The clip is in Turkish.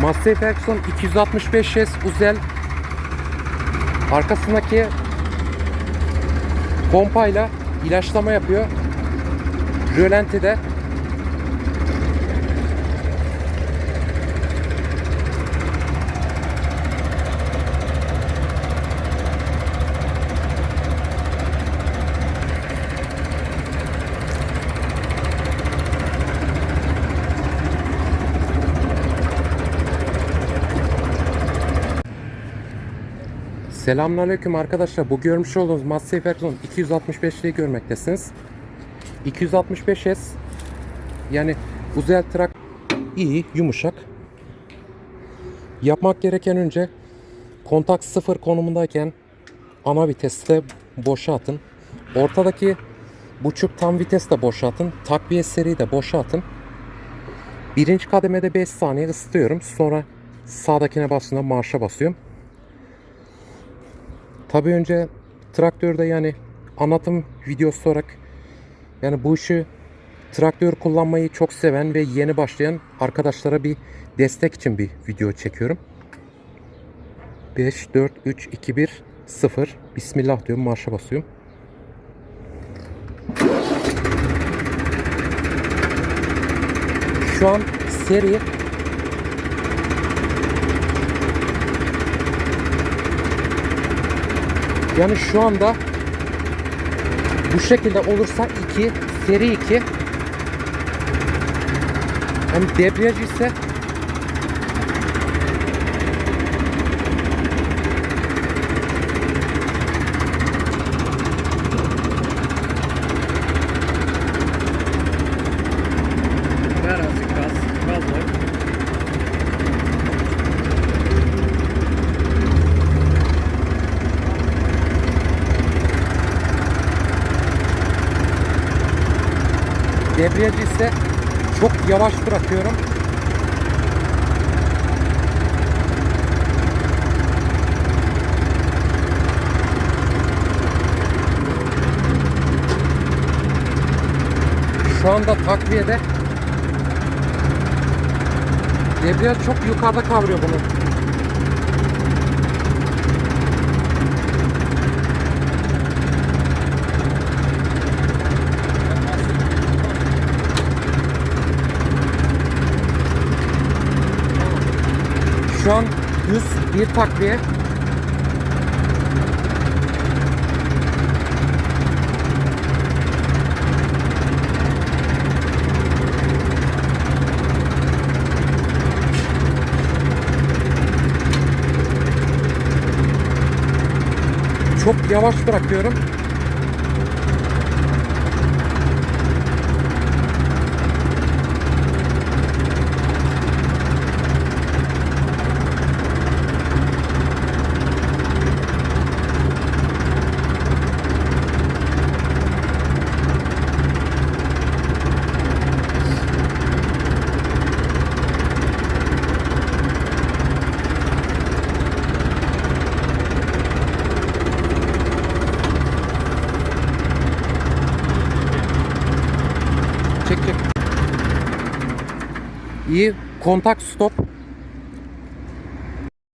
Massey Ferguson 265S Uzel arkasındaki pompayla ilaçlama yapıyor. Rölantide Selamünaleyküm arkadaşlar. Bu görmüş olduğunuz Massey Ferguson 265'liği görmektesiniz. 265S yani Uzel trak iyi, yumuşak. Yapmak gereken önce kontak sıfır konumundayken ana viteste boşa atın. Ortadaki buçuk tam vites de boşa atın. Takviye seri de boşa atın. Birinci kademede 5 saniye ısıtıyorum. Sonra sağdakine bastığımda marşa basıyorum. Tabi önce traktörde yani anlatım videosu olarak yani bu işi traktör kullanmayı çok seven ve yeni başlayan arkadaşlara bir destek için bir video çekiyorum. 5, 4, 3, 2, 1, 0. Bismillah diyorum marşa basıyorum. Şu an seri Yani şu anda bu şekilde olursa 2 seri 2 yani debriyaj ise debriyaj ise çok yavaş bırakıyorum. Şu anda takviyede debriyaj çok yukarıda kavruyor bunu. Şu an 101 takviye. Çok yavaş bırakıyorum. Çek. İyi. Kontak stop.